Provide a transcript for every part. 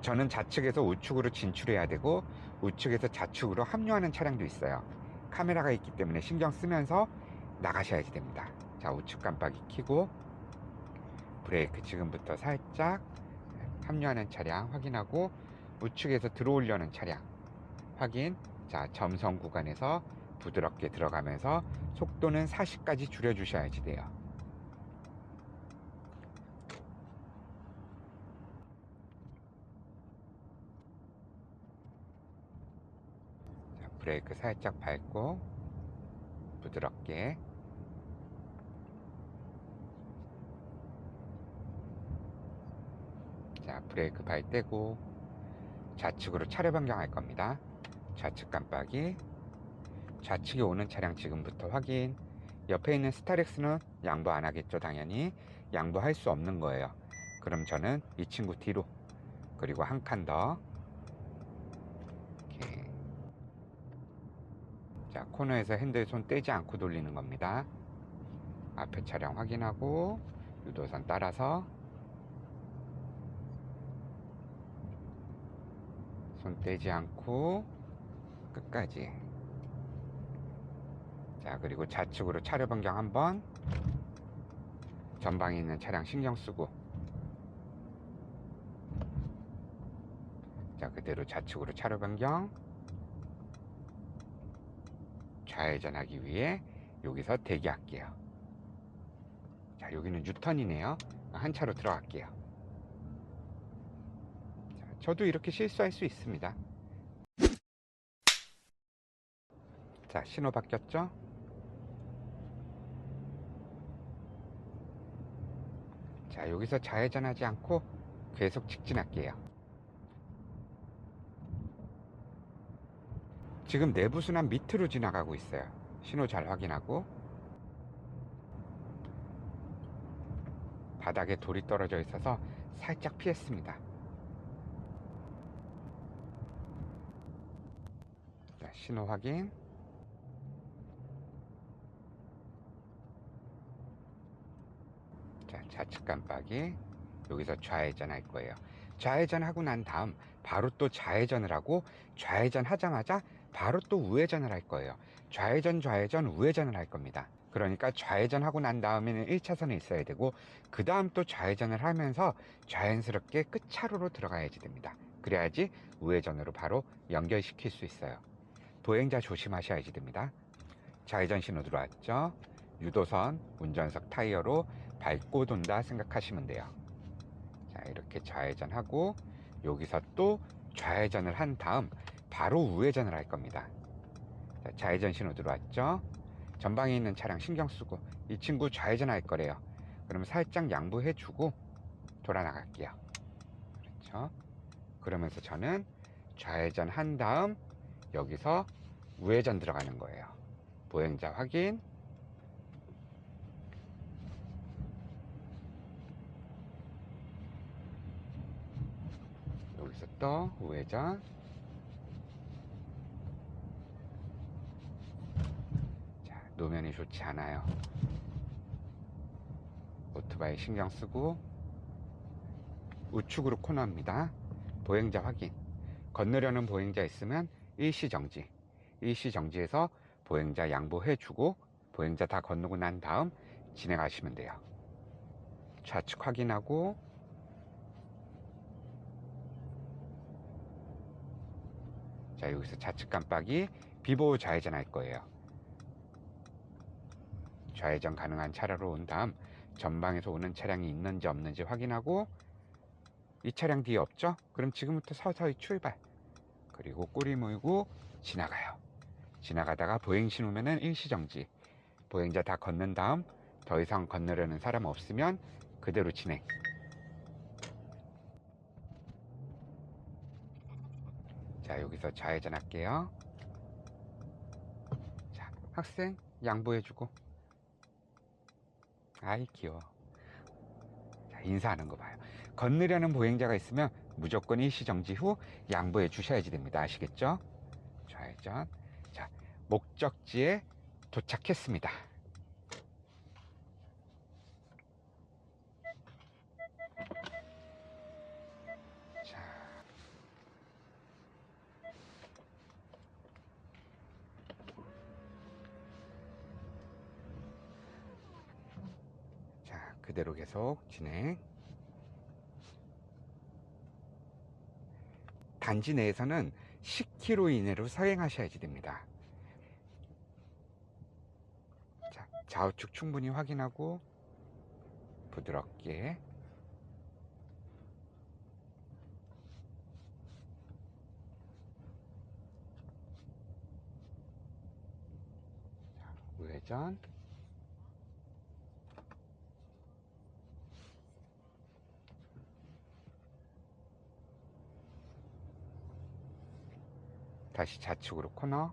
저는 좌측에서 우측으로 진출해야 되고 우측에서 좌측으로 합류하는 차량도 있어요. 카메라가 있기 때문에 신경 쓰면서 나가셔야지 됩니다. 자, 우측 깜빡이 켜고 브레이크 지금부터 살짝 합류하는 차량 확인하고 우측에서 들어오려는 차량 확인. 자, 점선 구간에서 부드럽게 들어가면서 속도는 40까지 줄여 주셔야지 돼요. 자, 브레이크 살짝 밟고 부드럽게. 자 브레이크 발 떼고 좌측으로 차례 변경할 겁니다. 좌측 깜빡이. 좌측에 오는 차량 지금부터 확인. 옆에 있는 스타렉스는 양보 안 하겠죠 당연히. 양보할 수 없는 거예요. 그럼 저는 이 친구 뒤로 그리고 한 칸 더 이렇게 자 코너에서 핸들 손 떼지 않고 돌리는 겁니다. 앞에 차량 확인하고 유도선 따라서 손 떼지 않고 끝까지. 자 그리고 좌측으로 차례 변경 한번. 전방에 있는 차량 신경 쓰고. 자 그대로 좌측으로 차로 변경 좌회전하기 위해 여기서 대기할게요. 자 여기는 유턴이네요. 한 차로 들어갈게요. 자, 저도 이렇게 실수할 수 있습니다. 자 신호 바뀌었죠? 자 여기서 좌회전하지 않고 계속 직진할게요 지금 내부순환 밑으로 지나가고 있어요. 신호 잘 확인하고 바닥에 돌이 떨어져 있어서 살짝 피했습니다. 자, 신호 확인. 자, 좌측 깜빡이. 여기서 좌회전 할 거예요. 좌회전 하고 난 다음 바로 또 좌회전을 하고 좌회전 하자마자 바로 또 우회전을 할 거예요. 좌회전, 좌회전, 우회전을 할 겁니다. 그러니까 좌회전 하고 난 다음에는 1차선에 있어야 되고 그 다음 또 좌회전을 하면서 자연스럽게 끝차로로 들어가야지 됩니다. 그래야지 우회전으로 바로 연결시킬 수 있어요. 보행자 조심하셔야지 됩니다. 좌회전 신호 들어왔죠? 유도선, 운전석 타이어로 밟고 돈다 생각하시면 돼요. 자, 이렇게 좌회전하고 여기서 또 좌회전을 한 다음 바로 우회전을 할 겁니다. 자, 좌회전 신호 들어왔죠? 전방에 있는 차량 신경 쓰고 이 친구 좌회전 할 거래요. 그럼 살짝 양보해 주고 돌아 나갈게요. 그렇죠? 그러면서 저는 좌회전 한 다음 여기서 우회전 들어가는 거예요. 보행자 확인. 여기서 또 우회전. 자, 노면이 좋지 않아요. 오토바이 신경 쓰고 우측으로 코너입니다. 보행자 확인. 건너려는 보행자 있으면 일시 정지. 일시 정지해서 보행자 양보해 주고 보행자 다 건너고 난 다음 진행하시면 돼요. 좌측 확인하고 자 여기서 좌측 깜빡이 비보 좌회전 할 거예요. 좌회전 가능한 차로로 온 다음 전방에서 오는 차량이 있는지 없는지 확인하고 이 차량 뒤에 없죠? 그럼 지금부터 서서히 출발. 그리고 꼬리 물고 지나가요. 지나가다가 보행 신호면은 일시정지. 보행자 다 건넌 다음 더 이상 건너려는 사람 없으면 그대로 진행. 자, 여기서 좌회전 할게요. 자, 학생 양보해주고. 아이, 귀여워. 자, 인사하는 거 봐요. 건너려는 보행자가 있으면 무조건 일시정지 후 양보해 주셔야지 됩니다. 아시겠죠? 좌회전. 자, 목적지에 도착했습니다. 그대로 계속 진행. 단지 내에서는 10km 이내로 서행하셔야지 됩니다. 자, 좌우측 충분히 확인하고 부드럽게 자, 우회전 다시 좌측으로 코너.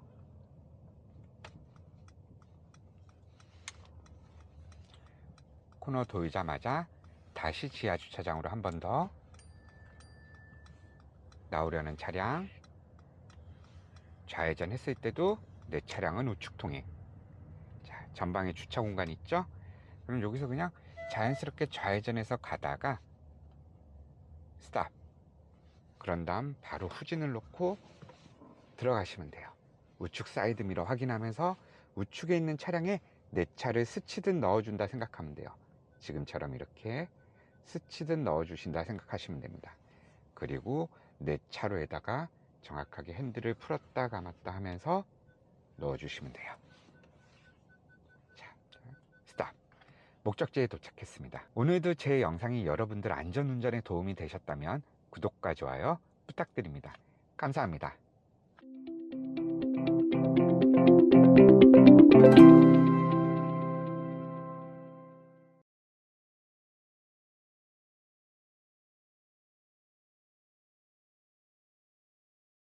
코너 돌자마자 다시 지하 주차장으로 한 번 더 나오려는 차량. 좌회전 했을 때도 내 차량은 우측 통행 자 전방에 주차 공간 있죠? 그럼 여기서 그냥 자연스럽게 좌회전해서 가다가 스탑. 그런 다음 바로 후진을 놓고 들어가시면 돼요 우측 사이드 미러 확인하면서 우측에 있는 차량에 내 차를 스치듯 넣어준다 생각하면 돼요 지금처럼 이렇게 스치듯 넣어주신다 생각하시면 됩니다. 그리고 내 차로에다가 정확하게 핸들을 풀었다 감았다 하면서 넣어주시면 돼요. 자, 스탑. 목적지에 도착했습니다. 오늘도 제 영상이 여러분들 안전운전에 도움이 되셨다면 구독과 좋아요 부탁드립니다. 감사합니다.